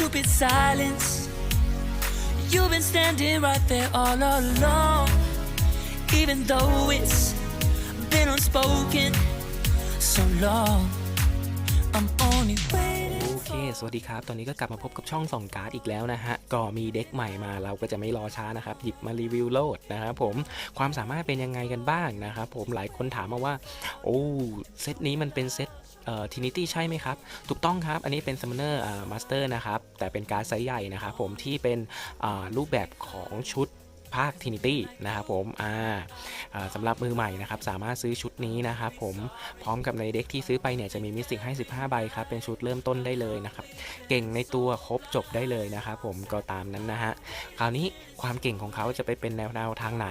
stupid silence. You've been standing right there all along, even though it's been unspoken so long. I'm only waiting. โอเค สวัสดีครับ ตอนนี้ก็กลับมาพบกับช่องส่องการ์ดอีกแล้วนะฮะ ก็มีเด็กใหม่มาเราก็จะไม่รอช้านะครับ หยิบมารีวิวโหลดนะครับผม ความสามารถเป็นยังไงกันบ้างนะครับผม หลายคนถามมาว่า โอ้ เซตนี้มันเป็นเซต ทินิตี้ใช่ไหมครับ ถูกต้องครับ อันนี้เป็นซัมเนอร์มาสเตอร์นะครับ แต่เป็นการ์ดไซส์ใหญ่นะครับผมที่เป็นรูปแบบของชุด ภาค Trinity นะครับผมอ่าสำหรับมือใหม่นะครับสามารถซื้อชุดนี้นะครับผมพร้อมกับในเด็กที่ซื้อไปเนี่ยจะมีมิสติกให้ 15 ใบครับเป็นชุดเริ่มต้นได้เลยนะครับเก่งในตัวครบจบได้เลยนะครับผมก็ตามนั้นนะฮะคราวนี้ความเก่งของเขาจะไปเป็นแนวแนวทางไหน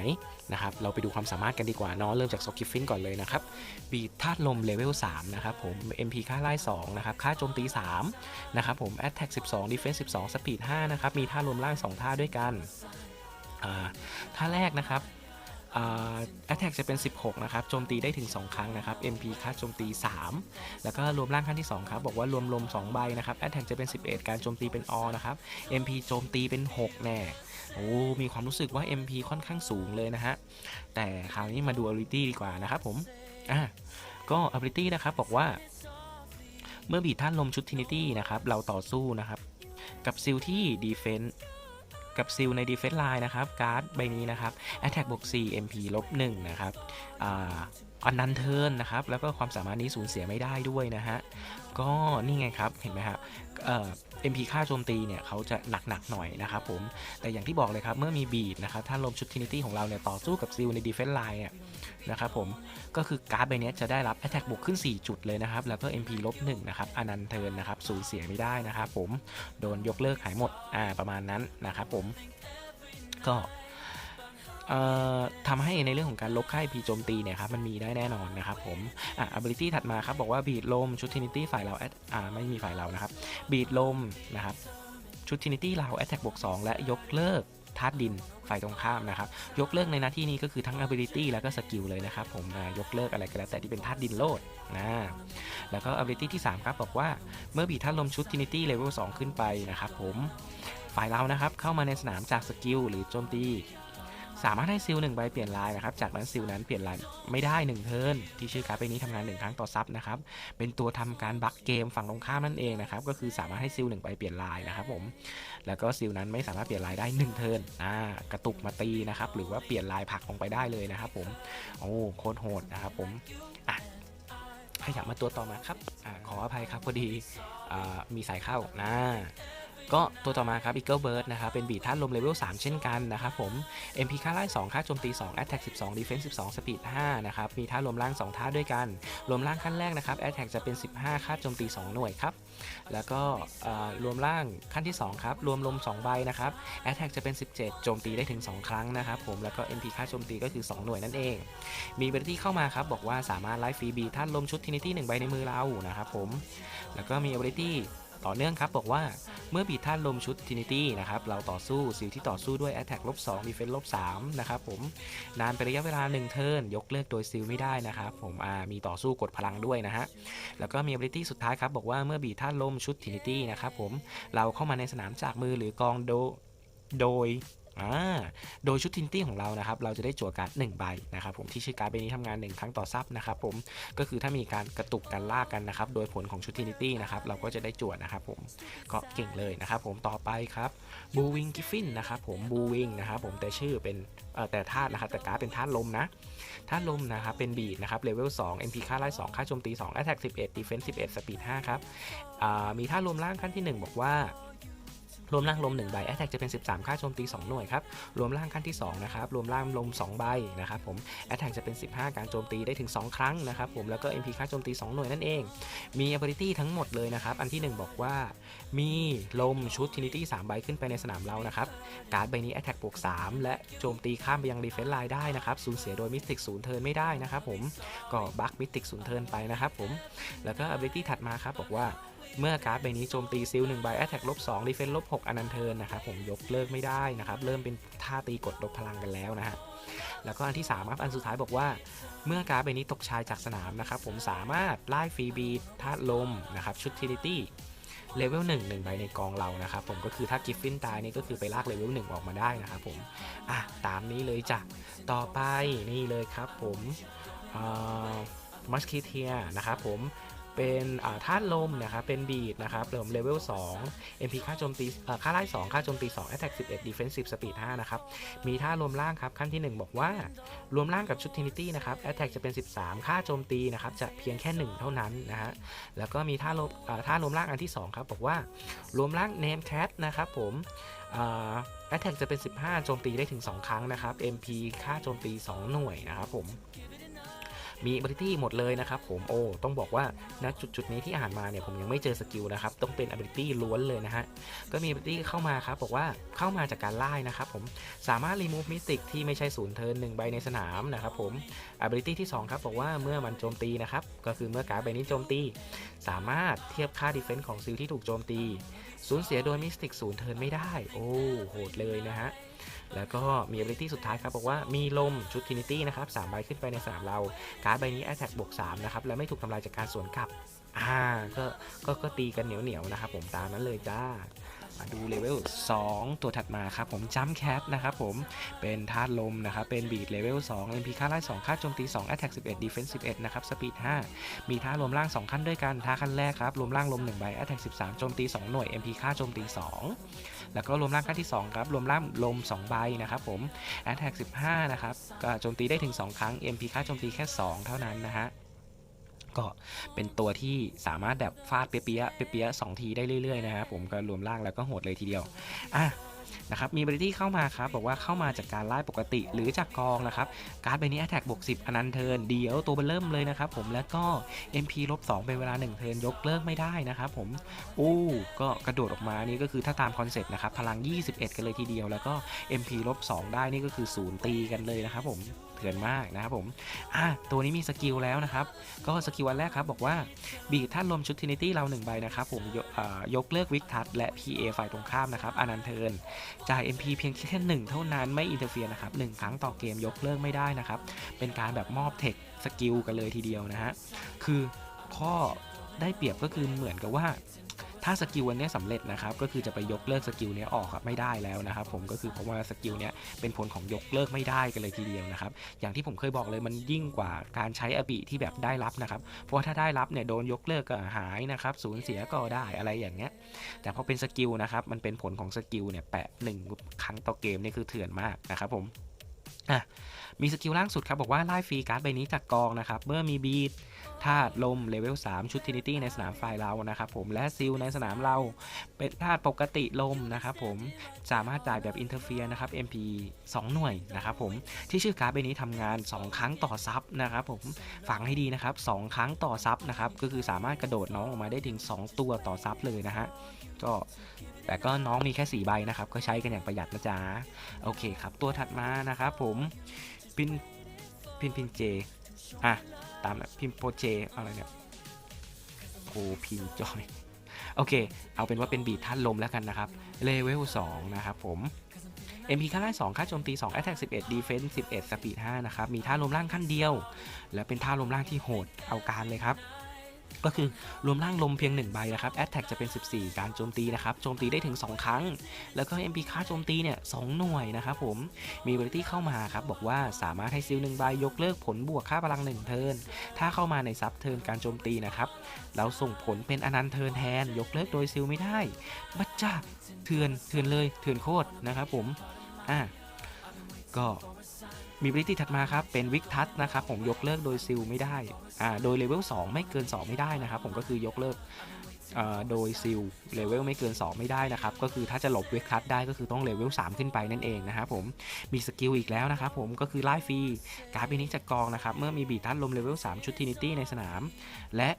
นะครับเราไปดูความสามารถกันดีกว่าเนาะเริ่มจากโซกิฟฟินก่อนเลยนะครับบีธาตุลมเลเวล3นะครับผม MP ค่าไล่2นะครับค่าโจมตี3นะครับผม Attack 12 Defense 12 Speed 5นะครับมีท่ารวมล่าง 2 ท่าด้วยกัน ท่าแรกนะครับแอ่า Attack จะเป็น 16 นะครับ โจมตีได้ถึง 2 ครั้งนะครับ MP ค่าโจมตี 3 แล้วก็รวมร่างขั้นที่ 2 ครับ บอกว่ารวมลม 2 ใบนะครับ Attack จะเป็น 11 การโจมตีเป็นอนะครับ MP โจมตีเป็น 6 แน่ โอ้ มีความรู้สึกว่า MP ค่อนข้างสูงเลยนะฮะ แต่คราวนี้มาดู ability ดีกว่านะครับผม อะ ก็ ability นะครับ บอกว่า เมื่อบีดท่านลมชุด Trinity นะครับ เราต่อสู้นะครับ กับซิลที่ Defense กับซิลในดีเฟนไลน์นะครับการ์ดใบนี้นะครับแอตแทกบวก4 MP ลบ1นะครับ อันนันเทิร์นนะครับ แล้วก็ความสามารถนี้สูญเสียไม่ได้ด้วยนะฮะ ก็นี่ไงครับเห็นไหมครับเอ่อ MP ค่าโจมตีเนี่ยเขาจะหนักๆหน่อยนะครับผม แต่อย่างที่บอกเลยครับ เมื่อมีบีดนะครับถ้าลมชุด Trinity ของเราเนี่ยต่อสู้กับซิลใน Defense Line เนี่ยนะครับผม ก็คือการ์ดใบนี้จะได้รับ Attack บวกขึ้น 4 จุดเลยนะครับ แล้วก็ MP ลบ1นะครับอนันเทิร์นนะครับสูญเสียไม่ได้นะครับผม โดนยกเลิกหายหมด อ่าประมาณนั้นนะครับผม ก็ ทำให้ในเรื่องของการลบค่ายพีโจมตีเนี่ยครับมันมีได้แน่นอนนะครับผมอะ ability ถัดมาครับบอกว่าบีดลมชุด Trinity ฝ่ายเรา at อ่าไม่มีฝ่ายเรานะครับบีดลมนะครับชุด Trinity เรา attack บวก2และยกเลิกธาตุดินฝ่ายตรงข้ามนะครับ ยกเลิกในหน้าที่นี้ก็คือทั้ง ability แล้วก็สกิลเลยนะครับผมยกเลิกอะไรก็แล้วแต่ที่เป็นธาตุดินโลดนะแล้วก็ ability ที่ 3 ครับ บอกว่าเมื่อบีดธาตุลมชุด Trinity level 2 ขึ้นไปนะครับผมฝ่ายเรานะครับเข้ามาในสนามจากสกิลหรือโจมตี สามารถให้ซิลหนึ่งใบเปลี่ยนลายนะครับ จากนั้นซิลนั้นเปลี่ยนลายไม่ได้1เทิร์นที่ชื่อการ์ดใบนี้ทำงาน1ครั้งต่อซับนะครับ เป็นตัวทำการบักเกมฝั่งตรงข้ามนั่นเองนะครับ ก็คือสามารถให้ซิลหนึ่งใบเปลี่ยนลายนะครับผม แล้วก็ซิลนั้นไม่สามารถเปลี่ยนลายได้1เทิร์นอ่ากระตุกมาตีนะครับ หรือว่าเปลี่ยนลายผักลงไปได้เลยนะครับผม โอ้โคตรโหดนะครับผมอะขยับมาตัวต่อมาครับอขออภัยครับพอดีอมีสายเข้านะ ก็ตัวต่อมาครับ Eagle Bird นะครับเป็นบีท่านลมเลเวล 3 เช่นกันนะครับผม MP ค่าไล่2ค่าโจมตี 2 Attack 12 Defense 12 Speed 5นะครับมีท่ารวมร่าง 2 ท่าด้วยกัน รวมร่างขั้นแรกนะครับ Attack จะเป็น 15 ค่าโจมตี 2 หน่วยครับ แล้วก็รวมร่างขั้นที่ 2 ครับ รวมลม 2 ใบนะครับ Attack จะเป็น 17 โจมตีได้ถึง 2 ครั้งนะครับผมแล้วก็ MP ค่าโจมตีก็คือ 2 หน่วยนั่นเอง มีเบอร์ที่เข้ามาครับบอกว่าสามารถไล่ฟรีบีท่านลมชุด Trinity 1ใบในมือเรานะครับผมแล้วก็มี ability ต่อเนื่องครับบอกว่าเมื่อบีดท่านลมชุดทินิตี้นะครับเราต่อสู้ซิลที่ต่อสู้ด้วยแอตแทกลบสองมีเฟสลบสามนะครับผมนานเป็นระยะเวลา 1 เทิร์นยกเลิกโดยซิลไม่ได้นะครับผมอ่ามีต่อสู้กดพลังด้วยนะฮะแล้วก็มี ability สุดท้ายครับบอกว่าเมื่อบีดท่านลมชุดทินิตี้นะครับผมเราเข้ามาในสนามจากมือหรือกองโดโดย อ่าโดยชุดทินตี้ของเรานะครับ เราจะได้จั่วการ์ดหนึ่งใบนะครับผมที่ชื่อการ์ดใบนี้ทำงาน 1 ครั้งต่อซับนะครับผมก็คือถ้ามีการกระตุกกันลากกันนะครับ โดยผลของชุดทินิตี้นะครับเราก็จะได้จั่วนะครับผมก็เก่งเลยนะครับผมต่อไปครับบูวิงกิฟฟินนะครับผมบูวิงนะครับผมแต่ชื่อเป็นเอ่อแต่ธาตุนะครับแต่การ์ดเป็นธาตุลมนะธาตุลมนะครับเป็นบีดนะครับเลเวล2 MP ค่าไล่2ค่าโจมตี2 Attack 11 Defense 11 Speed 5ครับอ่ามีธาตุลมล่างขั้นที่ 1 บอกว่า รวมร่างลม1ใบ Attack จะเป็น 13 ค่าโจมตี 2 หน่วยครับ รวมร่างขั้นที่ 2 นะครับ รวมร่างลม 2 ใบนะครับผม Attack จะเป็น 15 การโจมตีได้ถึง 2 ครั้งนะครับผมแล้วก็ MP ค่าโจมตี 2 หน่วยนั่นเอง มี ability ทั้งหมดเลยนะครับ อันที่ 1 บอกว่า มีลมชุด Trinity 3 ใบขึ้นไปในสนามเรานะครับ การ์ดใบนี้ Attack บวก 3 และโจมตีข้ามไปยัง Defense Line ได้นะครับสูญเสียโดย Mystic 0เทิร์นไม่ได้นะครับผมก็บัค Mystic 0เทิร์นไปนะครับผมแล้วก็ ability ถัดมาครับบอกว่า เมื่อการ์ดใบนี้โจมตีซิล1ใบ Attack ลบ2 Defense ลบ6อนันเทิร์นนะครับผมยกเลิกไม่ได้นะครับ เริ่มเป็นท่าตีกดลบพลังกันแล้วนะฮะแล้วก็อันที่3ครับอันสุดท้ายบอกว่า เมื่อการ์ดใบนี้ตกชายจากสนามนะครับผมสามารถไล่ฟรีบีธาตุลมนะครับชุด Trinity เลเวล1 1ใบในกองเรานะครับผมก็คือถ้ากิฟฟินตายนี่ก็คือไปลากเลเวล1ออกมาได้นะครับผมอะตามนี้เลยจ้ะต่อไปนี่เลยครับผมมัสคิเทียนะครับผม เป็นอ่าธาตุลมนะครับ เป็นบีดนะครับเริ่มเลเวล2 MP ค่าโจมตีค่าไล่2ค่าโจมตี2 Attack 11 Defensive Speed 5นะครับ มีท่ารวมร่างครับ ขั้นที่ 1 บอกว่ารวมร่างกับชุด Trinity นะครับ Attack จะเป็น 13 ค่าโจมตีนะครับ จะเพียงแค่ 1 เท่านั้นนะฮะ แล้วก็มีท่ารวมท่ารวมร่างอันที่ 2 ครับ บอกว่ารวมร่าง Name Cat นะครับผมแอ่า Attack จะเป็น 15 โจมตีได้ถึง 2 ครั้งนะครับ MP ค่าโจมตี 2 หน่วยนะครับผม มี ability หมดเลยนะครับผมโอ้ต้องบอกว่าณจุดจุดนี้ที่อ่านมาเนี่ยผมยังไม่เจอสกิลนะครับต้องเป็น ability ล้วนเลยนะฮะก็มี ability เข้ามาครับบอกว่าเข้ามาจากการไล่นะครับผมสามารถ remove mystic ที่ไม่ใช่ศูนย์เทิร์นหนึ่งใบในสนามนะครับผม ability ที่ 2 ครับบอกว่าเมื่อมันโจมตีนะครับก็คือเมื่อการ์ดใบนี้โจมตี สามารถเทียบค่า defense ของซิลที่ถูกโจมตี สูญเสียโดยมิสติกศูนย์เทินไม่ได้ โอ้โหดเลยนะฮะ แล้วก็มี ability สุดท้ายครับ บอกว่ามีลมชุดทินิตี้นะครับสามใบขึ้นไปในสนามเรา การ์ดใบนี้แอตแทกบวก3นะครับ และไม่ถูกทำลายจากการสวนกลับ อ่าก็ก็ก็ตีกันเหนียวเหนียวนะครับผมตามนั้นเลยจ้า ดูเลเวล2 ตัวถัดมาครับผมจัมแคทนะครับผมเป็นธาตุลมนะครับเป็นบีดเลเวล2 MP ค่าไล่2ค่าโจมตี2 Attack 11 Defense 11นะครับ Speed 5มีท่ารวมร่าง 2 ขั้นด้วยกันท่าขั้นแรกครับรวมร่างลม1ใบ Attack 13โจมตี 2 หน่วย MP ค่าโจมตี 2 แล้วก็รวมร่างขั้นที่ 2 ครับ รวมร่างลม 2 ใบนะครับผม Attack 15 นะครับก็โจมตีได้ถึง 2 ครั้ง MP ค่าโจมตีแค่ 2 เท่านั้นนะฮะ ก็เป็นตัวที่สามารถแบบฟาดเปี้ยๆเปียๆสองทีได้เรื่อยๆนะครับผมก็รวมร่างแล้วก็โหดเลยทีเดียวอะนะครับมีบริที่เข้ามาครับบอกว่าเข้ามาจากการไล่ปกติหรือจากกองนะครับการ์ดใบนี้ Attack บวก10 อนันเทินเดียวตัวเบอร์เริ่มเลยนะครับผมแล้วก็ MP ลบ2เป็นเวลา 1 เทินยกเลิกไม่ได้นะครับผมอู้ก็กระโดดออกมานี่ก็คือถ้าตามคอนเซ็ปต์นะครับพลัง 21 กันเลยทีเดียว แล้วก็ MP ลบ2ได้นี่ก็คือศูนย์ตีกันเลยนะครับผม เถื่อนมากนะครับผมอะตัวนี้มีสกิลแล้วนะครับ ก็สกิลวันแรกครับบอกว่าบีท่านลมชุด Trinity เรา1ใบนะครับผมยกอ่ายกเลิกวิกทัศและ PA ฝ่ายตรงข้ามนะครับอนันเทิร์นจ่าย MP เพียงแค่หนึ่งเท่านั้นไม่อินเตอร์เฟียนะครับหนึ่งครั้งต่อเกมยกเลิกไม่ได้นะครับ เป็นการแบบมอบเทคสกิลกันเลยทีเดียวนะฮะคือข้อได้เปรียบก็คือเหมือนกับว่า ถ้าสกิลวันนี้สำเร็จนะครับก็คือจะไปยกเลิกสกิลนี้ออกครับไม่ได้แล้วนะครับผมก็คือเพราะว่าสกิลนี้เป็นผลของยกเลิกไม่ได้กันเลยทีเดียวนะครับอย่างที่ผมเคยบอกเลยมันยิ่งกว่าการใช้อบิที่แบบได้รับนะครับเพราะว่าถ้าได้รับเนี่ยโดนยกเลิกก็หายนะครับสูญเสียก็ได้อะไรอย่างเงี้ยแต่พอเป็นสกิลนะครับมันเป็นผลของสกิลเนี่ยแปะหนึ่งครั้งต่อเกมนี่คือเถื่อนมากนะครับผมอะมีสกิลล่างสุดครับบอกว่าไล่ฟรีการ์ดใบนี้จากกองนะครับเมื่อมีบีด ธาตุลมเลเวล3 ชุดทินิตี้ในสนามไฟเรานะครับผมและซิลในสนามเราเป็นธาตุปกติลมนะครับผมสามารถจ่ายแบบอินเทอร์เฟียนะครับ MP 2 หน่วยนะครับผมที่ชื่อการ์ดใบนี้ทำงาน 2 ครั้งต่อซับนะครับผมฟังให้ดีนะครับ 2 ครั้งต่อซับนะครับก็คือสามารถกระโดดน้องออกมาได้ถึง 2 ตัวต่อซับเลยนะฮะก็แต่ก็น้องมีแค่ 4 ใบนะครับ ก็ใช้กันอย่างประหยัดนะจ๊ะโอเคครับ ตัวถัดมานะครับผมพินพินพินเจอะ ตามนะพิมโปเจอะไรเนี่ยโคพีจอยโอเค เอาเป็นว่าเป็นบีทท่านลมแล้วกันนะครับ เลเวล2นะครับผม MP ค่าไล่2ค่าโจมตี2 Attack 11 Defense 11 Speed 5นะครับ มีท่าลมล่างขั้นเดียว และเป็นท่าลมล่างที่โหด เอาการเลยครับ ก็คือรวมร่างลมเพียง 1 ใบนะครับ Attack จะเป็น 14 การโจมตีนะครับโจมตีได้ถึง 2 ครั้ง แล้วก็ MP ค่าโจมตีเนี่ย2หน่วยนะครับผมมี ability เข้ามาครับบอกว่าสามารถให้ซิล1ใบยกเลิกผลบวกค่าพลัง1เทิร์นถ้าเข้ามาในซับเทิร์นการโจมตีนะครับเราส่งผลเป็นอนันต์เทิร์นแทนยกเลิกโดยซิลไม่ได้บัจจ้าเถื่อนเถื่อนเลยเถื่อนโคตรนะครับผมอะก็ มีบริตี้ถัดมาครับ เป็นวิกทัศนะครับผมยกเลิกโดยซิลไม่ได้อ่าโดยเลเวล2ไม่เกิน 2 ไม่ได้นะครับผมก็คือยกเลิกอ่าโดยซิลเลเวลไม่เกิน 2 ไม่ได้นะครับ ก็คือถ้าจะหลบวิกทัศได้ก็คือต้องเลเวล 3 ขึ้นไปนั่นเองนะครับผมมีสกิลอีกแล้วนะครับผมก็คือไล่ฟรีการ์ดใบนี้จากกองนะครับ เมื่อมีบีทัศลมเลเวล 3 ชุดทินิตี้ในสนาม และ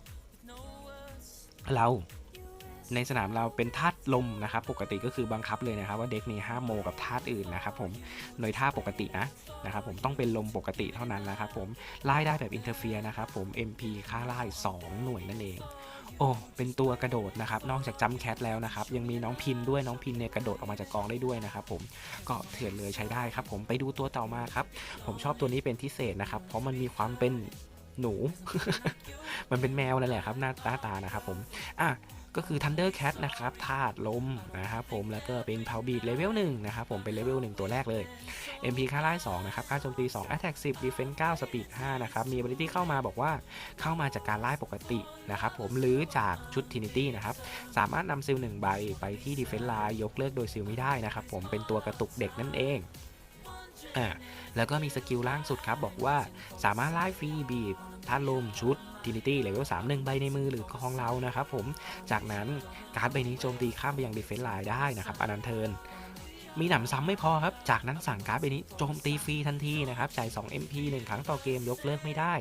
เรา ในสนามเราเป็นธาตุลมนะครับ ปกติก็คือบังคับเลยนะครับ ว่าเด็กนี้ห้ามโมกับธาตุอื่นนะครับผมโดยท่าปกตินะนะครับผมต้องเป็นลมปกติเท่านั้นนะครับผมไล่ได้แบบอินเทอร์เฟียนะครับผม MP ค่าไล่2หน่วยนั่นเองโอ้เป็นตัวกระโดดนะครับ นอกจากจัมแคทแล้วนะครับ ยังมีน้องพินด้วย น้องพินเนี่ยกระโดดออกมาจากกองได้ด้วยนะครับผม ก็เถื่อนเลยใช้ได้ครับ ผมไปดูตัวต่อมาครับ ผมชอบตัวนี้เป็นพิเศษนะครับ เพราะมันมีความเป็นหนู มันเป็นแมวนั่นแหละครับ หน้าตาตานะครับผม อะ ก็คือ Thunder Cat นะครับธาตุลมนะครับผมแล้วก็เป็น Power Beat Level 1นะครับผมเป็น Level 1ตัวแรกเลย MP ค่าไล่2นะครับค่าโจมตี 2 Attack 10 Defense 9 Speed 5นะครับมี ability เข้ามาบอกว่าเข้ามาจากการไล่ปกตินะครับผมหรือจากชุด Trinity นะครับสามารถนำซิลหนึ่งใบไปที่ Defense Line ยกเลิกโดยซิลไม่ได้นะครับผมเป็นตัวกระตุกเด็กนั่นเอง อ่าแล้วก็มีสกิลล่างสุดครับ บอกว่าสามารถไล่ฟรีบีบท่านลมชุดทินิตี้เลเวล3 1 ใบในมือหรือของเรานะครับผมจากนั้นการ์ดใบนี้โจมตีข้ามไปยังดีเฟนส์ไลน์ได้นะครับอนันเทิร์นมีหนำซ้ำไม่พอครับ จากนั้นสั่งการ์ดใบนี้โจมตีฟรีทันทีนะครับจ่าย2 MP 1 ครั้งต่อเกมยกเลิกไม่ได้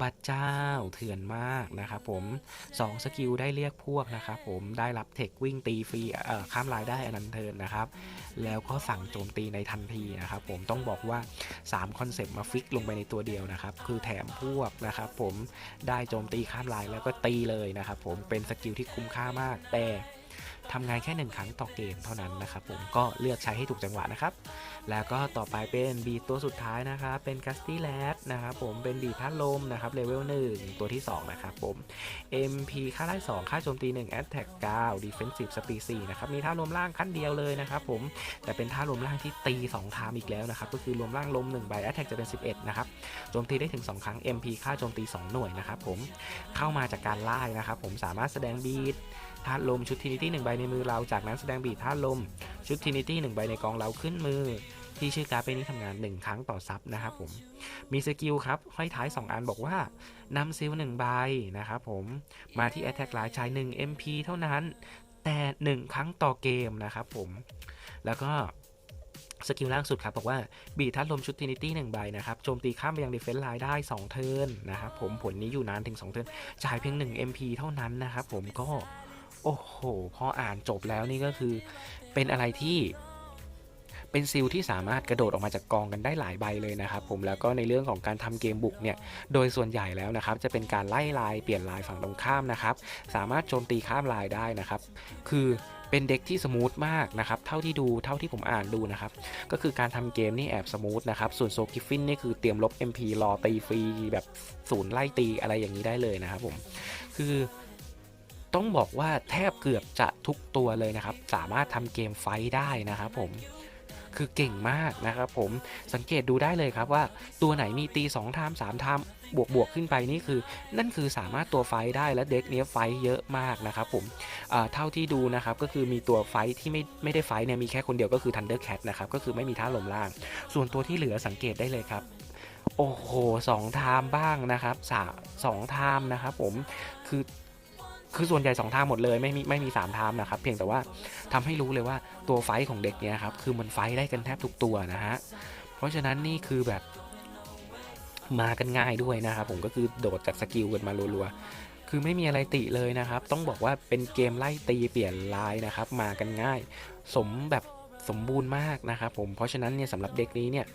บัตรเจ้าเถื่อนมากนะครับผม2สกิลได้เรียกพวกนะครับผมได้รับเทควิ่งตีฟรีเอ่อข้ามรายได้อนันเทินนะครับ แล้วก็สั่งโจมตีในทันทีนะครับผมต้องบอกว่า 3 คอนเซปต์มาฟิกลงไปในตัวเดียวนะครับ คือแถมพวกนะครับผมได้โจมตีข้ามลายแล้วก็ตีเลยนะครับผมเป็นสกิลที่คุ้มค่ามากแต่ทำงานแค่หนึ่งครั้งต่อเกมเท่านั้นนะครับผมก็เลือกใช้ให้ถูกจังหวะนะครับ แล้วก็ต่อไปเป็นบีตัวสุดท้ายนะครับเป็นกัสตี้แลดนะครับผมเป็นบีทพัดลมนะครับเลเวล1ตัวที่ 2 นะครับผม MP ค่าไล่2 ค่าโจมตี1 Attack 9 Defensive Speed 4นะครับมีท่ารวมล่างขั้นเดียวเลยนะครับผมแต่เป็นท่ารวมล่างที่ตี2ทามอีกแล้วนะครับก็คือรวมล่างลม1ใบ Attack จะเป็น 11 นะครับโจมตีได้ถึง 2 ครั้ง MP ค่าโจมตี 2 หน่วยนะครับผมเข้ามาจากการไล่นะครับผมสามารถแสดงบีท ธาตุลมชุดทินิตี้หนึ่งใบในมือเราจากนั้นแสดงบีทธาตุลม ชุดทินิตี้หนึ่งใบในกองเราขึ้นมือ ที่ชื่อการ์ดเป็นนี้ทำงาน 1 ครั้งต่อซับนะครับผมมีสกิลครับห้อยท้าย 2 อันบอกว่านำซิล1ใบนะครับผมมาที่ Attack หลายชาย1 MP เท่านั้น แต่ 1 ครั้งต่อเกมนะครับผมแล้วก็สกิลล่างสุดครับ บอกว่าบีทัดลมชุดทินิตี้หนึ่งใบนะครับโจมตีข้ามไปยังดีเฟนส์ไลน์ได้ 2 เทิร์นนะครับผมผลนี้อยู่นานถึง 2 เทิร์นจ่ายเพียง 1 MP เท่านั้นนะครับผมก็ โอ้โห พออ่านจบแล้วนี่ก็คือ เป็นอะไรที่เป็นซิลที่สามารถกระโดดออกมาจากกองกันได้หลายใบเลยนะครับผมแล้วก็ในเรื่องของการทำเกมบุกเนี่ยโดยส่วนใหญ่แล้วนะครับจะเป็นการไล่ลายเปลี่ยนลายฝั่งตรงข้ามนะครับสามารถโจมตีข้ามลายได้นะครับ คือเป็นเด็กที่สมูทมากนะครับเท่าที่ดูเท่าที่ผมอ่านดูนะครับก็คือการทำเกมนี่แอบสมูทนะครับส่วนโซกิฟฟินนี่คือเตรียมลบ MP รอตีฟรีแบบศูนย์ไล่ตีอะไรอย่างนี้ได้เลยนะครับผมคือ ต้องบอกว่าแทบเกือบจะทุกตัวเลยนะครับ สามารถทำเกมไฟได้นะครับผมคือเก่งมากนะครับผมสังเกตดูได้เลยครับว่าตัวไหนมีตี2ไทม์3ไทม์บวกบวกขึ้นไปนี่คือ นั่นคือสามารถตัวไฟได้และเด็กเนี้ยไฟเยอะมากนะครับผมเท่าที่ดูนะครับก็คือมีตัวไฟที่ไม่ไม่ได้ไฟเนี่ยมีแค่คนเดียวก็คือ Thunder Cat นะครับก็คือไม่มีท่าลมล่าง ส่วนตัวที่เหลือสังเกตได้เลยครับโอ้โหสองไทม์บ้างนะครับสองไทม์นะครับผมคือ คือส่วนใหญ่2ทางหมดเลยไม่มีไม่มี3ทามนะครับ เพียงแต่ว่าทำให้รู้เลยว่าตัวไฟของเด็กเนี่ยครับคือมันไฟได้กันแทบทุกตัวนะฮะเพราะฉะนั้นนี่คือแบบมากันง่ายด้วยนะครับผมก็คือโดดจากสกิลกันมารัวๆ คือไม่มีอะไรติเลยนะครับ ต้องบอกว่าเป็นเกมไล่ตีเปลี่ยนลายนะครับ มากันง่าย สมแบบสมบูรณ์มากนะครับผมเพราะฉะนั้นเนี่ยสำหรับเด็กนี้เนี่ย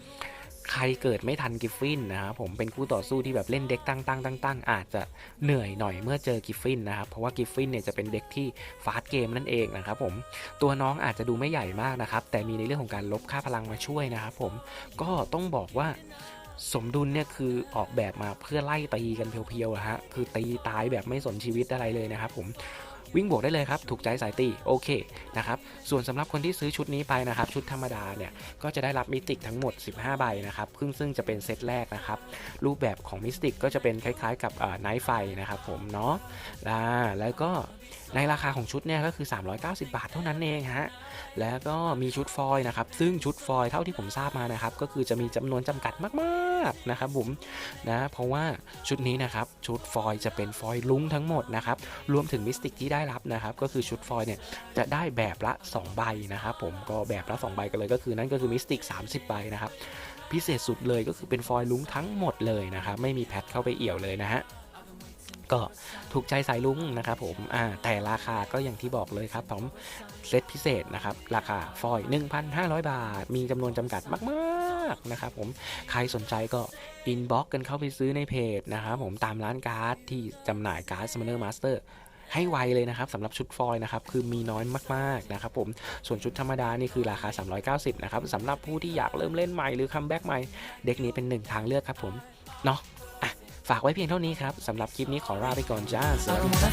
ใครเกิดไม่ทันกิฟฟินนะครับผมเป็นคู่ต่อสู้ที่แบบเล่นเด็กตั้งตั้งตั้งตั้งอาจจะเหนื่อยหน่อยเมื่อเจอกิฟฟินนะครับเพราะว่ากิฟฟินเนี่ยจะเป็นเด็กที่ฟาสเกมนั่นเองนะครับผมตัวน้องอาจจะดูไม่ใหญ่มากนะครับแต่มีในเรื่องของการลบค่าพลังมาช่วยนะครับผมก็ต้องบอกว่าสมดุลเนี่ยคือออกแบบมาเพื่อไล่ตีกันเพียวๆฮะคือตีตายแบบไม่สนชีวิตอะไรเลยนะครับผม วิ่งบวกได้เลยครับ ถูกใจสายตีโอเคนะครับ ส่วนสำหรับคนที่ซื้อชุดนี้ไปนะครับ ชุดธรรมดาเนี่ยก็จะได้รับมิติกทั้งหมด 15 ใบนะครับซึ่งซึ่งจะเป็นเซตแรกนะครับ รูปแบบของมิสติกก็จะเป็นคล้ายๆกับไนท์ไฟนะครับผมเนาะแล้วก็ในราคาของชุดเนี่ยก็คือ 390 บาทเท่านั้นเองฮะ แล้วก็มีชุดฟอยล์นะครับ ซึ่งชุดฟอยล์เท่าที่ผมทราบมานะครับ ก็คือจะมีจำนวนจำกัดมาก ๆนะครับผมนะเพราะว่าชุดนี้นะครับชุดฟอยจะเป็นฟอยลุ้งทั้งหมดนะครับรวมถึงมิสติกที่ได้รับนะครับก็คือชุดฟอยเนี่ยจะได้แบบละ 2 ใบนะครับผมก็แบบละ 2 ใบกันเลยก็คือนั่นก็คือมิสติก 30 ใบนะครับพิเศษสุดเลยก็คือเป็นฟอยลุ้งทั้งหมดเลยนะครับไม่มีแพทเข้าไปเอี่ยวเลยนะฮะ ก็ถูกใจสายลุงนะครับผมอ่าแต่ราคาก็อย่างที่บอกเลยครับผมเซตพิเศษนะครับ ราคาฟอยล์1,500 บาท มีจำนวนจำกัดมากๆนะครับผมใครสนใจก็อินบ็อกกันเข้าไปซื้อในเพจนะครับผมตามร้านการ์ดที่จำหน่ายการ์ด Summoner Master ให้ไวเลยนะครับสำหรับชุดฟอยล์นะครับคือมีน้อยมากๆนะครับผมส่วนชุดธรรมดานี่คือราคา 390 นะครับสำหรับผู้ที่อยากเริ่มเล่นใหม่หรือคัมแบ็กใหม่ เด็กนี้เป็นหนึ่งทางเลือกครับผมเนาะ ฝากไว้เพียงเท่านี้ครับสำหรับคลิปนี้ขอลาไปก่อนจ้าสวัสดีครับ